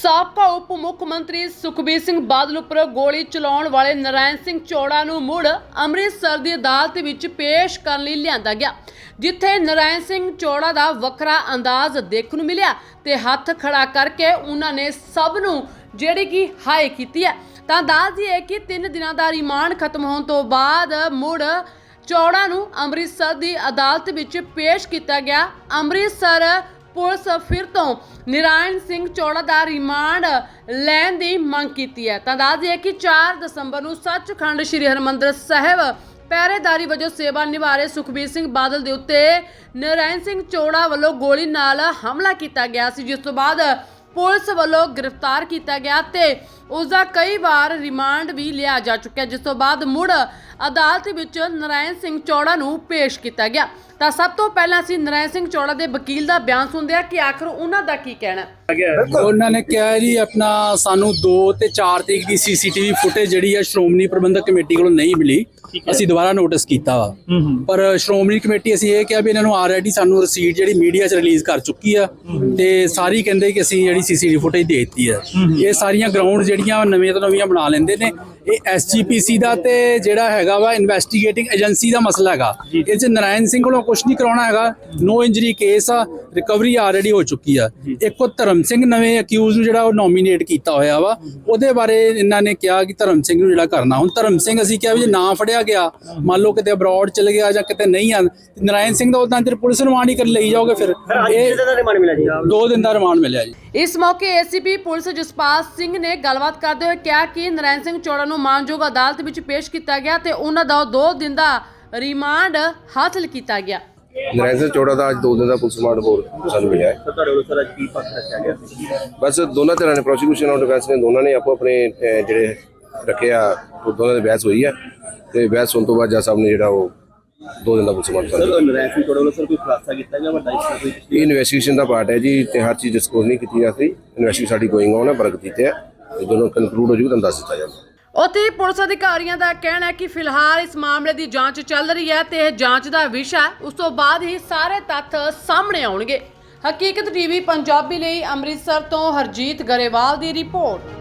ਸਾਬਕਾ ਉਪ ਮੁੱਖ ਮੰਤਰੀ ਸੁਖਬੀਰ ਸਿੰਘ ਬਾਦਲ ਉੱਪਰ ਗੋਲੀ ਚਲਾਉਣ ਵਾਲੇ ਨਰਾਇਣ ਸਿੰਘ ਚੌੜਾ ਨੂੰ ਮੁੜ ਅੰਮ੍ਰਿਤਸਰ ਦੀ ਅਦਾਲਤ ਵਿੱਚ ਪੇਸ਼ ਕਰਨ ਲਈ ਲਿਆਂਦਾ ਗਿਆ, ਜਿੱਥੇ ਨਰਾਇਣ ਸਿੰਘ ਚੌੜਾ ਦਾ ਵੱਖਰਾ ਅੰਦਾਜ਼ ਦੇਖਣ ਨੂੰ ਮਿਲਿਆ ਤੇ ਹੱਥ ਖੜਾ ਕਰਕੇ ਉਹਨਾਂ ਨੇ ਸਭ ਨੂੰ ਜਿਹੜੀ ਕਿ ਹਾਏ ਕੀਤੀ ਹੈ। ਤਾਂ ਦੱਸ ਦਈਏ ਕਿ 3 ਦਿਨਾਂ ਦਾ ਰਿਮਾਂਡ ਖਤਮ ਹੋਣ ਤੋਂ ਬਾਅਦ ਮੁੜ ਚੌੜਾ ਨੂੰ ਅੰਮ੍ਰਿਤਸਰ ਦੀ ਅਦਾਲਤ ਵਿੱਚ ਪੇਸ਼ ਕੀਤਾ ਗਿਆ। ਅੰਮ੍ਰਿਤਸਰ ਪੁਲਿਸ ਫਿਰ ਤੋਂ ਨਿਰਾਇਣ ਸਿੰਘ ਚੌੜਾ ਦਾ ਰਿਮਾਂਡ ਲੈਣ ਦੀ ਮੰਗ ਕੀਤੀ ਹੈ। ਤਾਂ ਦੱਸ ਦਈਏ ਕਿ 4 ਦਸੰਬਰ ਨੂੰ ਸੱਚਖੰਡ ਸ੍ਰੀ ਹਰਮੰਦਰ ਸਾਹਿਬ ਪਹਿਰੇਦਾਰੀ ਵਜੋਂ ਸੇਵਾ ਨਿਭਾ ਰਹੇ ਸੁਖਬੀਰ ਸਿੰਘ ਬਾਦਲ ਦੇ ਉੱਤੇ ਨਿਰਾਇਣ ਸਿੰਘ ਚੌੜਾ ਵੱਲੋਂ ਗੋਲੀ ਨਾਲ ਹਮਲਾ ਕੀਤਾ ਗਿਆ ਸੀ, ਜਿਸ ਤੋਂ ਬਾਅਦ ਪੁਲਿਸ ਵੱਲੋਂ ਗ੍ਰਿਫਤਾਰ ਕੀਤਾ ਗਿਆ ਤੇ ਉਸ ਦਾ ਕਈ ਵਾਰ ਰਿਮਾਂਡ ਵੀ ਲਿਆ ਜਾ ਚੁੱਕਿਆ ਜਿਸ ਤੋਂ ਬਾਅਦ ਮੁੜ ਅਦਾਲਤ ਵਿੱਚ ਨਰਾਇਣ ਸਿੰਘ ਚੌੜਾ ਨੂੰ ਪੇਸ਼ ਕੀਤਾ ਗਿਆ। ਤਾਂ ਸਭ ਤੋਂ ਪਹਿਲਾਂ ਅਸੀਂ ਨਰਾਇਣ ਸਿੰਘ ਚੌੜਾ ਦੇ ਵਕੀਲ ਦਾ ਬਿਆਨ ਸੁਣਦੇ ਹਾਂ ਕਿ ਆਖਰ ਉਹਨਾਂ ਦਾ ਕੀ ਕਹਿਣਾ ਹੈ? ਉਹਨਾਂ ਨੇ ਕਿਹਾ ਜੀ ਆਪਣਾ ਸਾਨੂੰ 2 ਤੇ 4 ਤਰੀਕ ਦੀ ਸੀਸੀਟੀਵੀ ਫੁਟੇਜ ਜਿਹੜੀ ਹੈ ਸ਼੍ਰੋਮਣੀ ਪ੍ਰਬੰਧਕ ਕਮੇਟੀ ਕੋਲੋਂ ਨਹੀਂ ਮਿਲੀ। ਅਸੀਂ ਦੁਬਾਰਾ ਨੋਟਿਸ ਕੀਤਾ ਵਾ। ਪਰ ਸ਼੍ਰੋਮਣੀ ਕਮੇਟੀ ਅਸੀਂ ਇਹ ਕਿਹਾ ਵੀ ਇਹਨਾਂ ਨੂੰ ਆਲਰੇਡੀ ਸਾਨੂੰ ਰਸੀਦ ਜਿਹੜੀ ਮੀਡੀਆ 'ਚ ਰਿਲੀਜ਼ ਕਰ ਚੁੱਕੀ ਆ ਤੇ ਸਾਰੀ ਕਹਿੰਦੇ ਕਿ ਅਸੀਂ ਜਿਹੜੀ ਸੀਸੀਟੀਵੀ ਫੁਟੇਜ ਦੇ ਦਿੱਤੀ ਆ। ਇਹ ਸਾਰੀਆਂ ਗਰਾਊਂਡ ਜਿਹੜੀਆਂ ਨਵੀਆਂ ਤੋਂ ਨਵੀਆਂ ਬਣਾ ਲੈਂਦੇ ਨੇ ਇਹ ਐਸਜੀਪੀਸੀ ਦਾ ਤੇ ਜਿਹੜਾ ਹੈਗਾ ਵਾ ਇਨਵੈਸਟੀਗੇਟਿੰਗ ਏਜੰਸੀ ਦਾ ਮਸਲਾ ਹੈਗਾ। ਇਹ 'ਚ ਨਰਾਇਣ ਸਿੰਘ ਕੋਲੋਂ ਕੁਝ ਨਹੀਂ ਕਰਾਉਣਾ ਹੈਗਾ ਨੋ ਇੰਜਰੀ ਕੇਸ ਆ ਰਿਕਵਰੀ ਆਲਰੇਡੀ ਹੋ ਚੁੱਕੀ ਆ। ਇੱਕ ਉਹ ਧਰਮ ਸਿੰਘ ਨਵੇਂ ਅਕਿਊਜ਼ ਨੂੰ ਜਿਹੜਾ ਉਹ ਨੋਮੀਨੇਟ ਕੀਤਾ ਹੋਇਆ ਵਾ ਉਹਦੇ ਬਾਰੇ ਇਹਨਾਂ ਨੇ ਕਿਹਾ ਕਿ ਧਰਮ ਸਿੰਘ ਨੂੰ ਜਿਹੜਾ ਕਰਨਾ। ਹੁਣ ਧਰਮ ਸਿੰਘ ਅਸੀਂ ਕਿਹਾ ਵੀ ਜੇ ਨਾ ਫੜਿਆ ਗਿਆ ਮੰਨ ਲਓ ਕਿਤੇ ਅਬਰੋਡ ਚਲੇ ਗਿਆ ਜਾਂ ਕਿਤੇ ਨਹੀਂ ਆ ਨਰਾਇਣ ਸਿੰਘ ਦਾ ਉਦਾਂ ਚਿਰ ਪੁਲਿਸ ਰਿਮਾਂਡ ਹੀ ਕਰ ਲਈ ਜਾਓਗੇ ਫਿਰ। ਇਹ ਦਾ ਰਿਮਾਂਡ ਮਿਲਿਆ ਜੀ? ਦੋ ਦਿਨ ਦਾ ਰਿਮਾਂਡ ਮਿਲਿਆ ਜੀ। ਇਸ ਮੌਕੇ ਏਸੀਪੀ ਪੁਲਿਸ ਜਸਪਾਲ ਸਿੰਘ ਨੇ ਗੱਲਬਾਤ ਕਰਦੇ ਹੋਏ ਕਿਹਾ ਕਿ ਨਰਾਇਣ ਸਿੰਘ ਚੌੜਾ ਨੂੰ ਮਾਨਯੋਗ ਅਦਾਲਤ ਵਿੱਚ ਪੇਸ਼ ਕੀਤਾ ਗਿਆ ਤੇ ਉਹਨਾਂ ਦਾ 2 ਦਿਨ ਦਾ ਰਿਮਾਂਡ ਹਾਸਲ ਕੀਤਾ ਗਿਆ। ਨਰੈਣ ਸਿੰਘ ਚੌੜਾ ਦਾ ਅੱਜ ਦੋ ਦਿਨ ਦਾ ਪੁਲਿਸ ਰਿਮਾਂਡ ਹੋਰ ਸਾਨੂੰ ਮਿਲਿਆ ਹੈ। ਤੁਹਾਡੇ ਵੱਲੋਂ ਸਰ ਅੱਜ ਕੀ ਪੱਖ ਰੱਖਿਆ ਗਿਆ? ਸੀ ਬਸ ਦੋਨਾਂ ਤਰ੍ਹਾਂ ਨੇ ਪ੍ਰੋਸੀਕਿਊਸ਼ਨ ਔਰ ਡਿਫੈਂਸ ਨੇ ਦੋਨਾਂ ਨੇ ਆਪੋ ਆਪਣੇ ਅਹ, ਜਿਹੜੇ ਰੱਖਿਆ ਉਹ ਦੋਨਾਂ ਦੀ ਬਹਿਸ ਹੋਈ ਹੈ ਤੇ ਬਹਿਸ ਹੋਣ ਤੋਂ ਬਾਅਦ ਜੱਜ ਸਾਹਿਬ ਨੇ ਜਿਹੜਾ ਉਹ ਦੋ ਦਿਨ ਦਾ ਪੁਲਿਸ ਰਿਮਾਂਡ ਕਰ ਸਰ ਨਰੈਣ ਸਿੰਘ ਤੁਹਾਡੇ ਵੱਲੋਂ ਸਰ ਕੋਈ ਖੁਲਾਸਾ ਕੀਤਾ ਗਿਆ? ਵੱਡਾ ਇਸ ਦਾ ਕੋਈ ਇਹ ਇਨਵੈਸਟੀਗੇਸ਼ਨ ਦਾ ਪਾਰਟ ਹੈ ਜੀ ਤੇ ਹਰ ਚੀਜ਼ ਡਿਸਕਲੋਜ਼ ਨਹੀਂ ਕੀਤੀ ਜਾ ਸਕਦੀ ਇਨਵੈਸਟੀਗੇਸ਼ਨ ਸਾਡੀ ਗੋਇੰਗ ਔਨ ਹੈ ਪ੍ਰਗਤੀ ਤੇ ਹੈ ਜਦੋਂ ਕਨਕਲੂਡ ਹੋ ਜੂਗਾ ਤੁਹਾਨੂੰ ਦੱਸ ਦਿੱਤਾ ਜਾਊਗਾ। ਉੱਥੇ ਪੁਲਿਸ ਅਧਿਕਾਰੀਆਂ ਦਾ ਕਹਿਣਾ ਹੈ ਕਿ ਫਿਲਹਾਲ ਇਸ ਮਾਮਲੇ ਦੀ ਜਾਂਚ ਚੱਲ ਰਹੀ ਹੈ ਤੇ ਇਹ ਜਾਂਚ ਦਾ ਵਿਸ਼ਾ ਹੈ। ਉਸ ਤੋਂ ਬਾਅਦ ਹੀ ਸਾਰੇ ਤੱਥ ਸਾਹਮਣੇ ਆਉਣਗੇ। ਹਕੀਕਤ ਟੀਵੀ ਪੰਜਾਬੀ ਲਈ ਅੰਮ੍ਰਿਤਸਰ ਤੋਂ ਹਰਜੀਤ ਗਰੇਵਾਲ ਦੀ ਰਿਪੋਰਟ।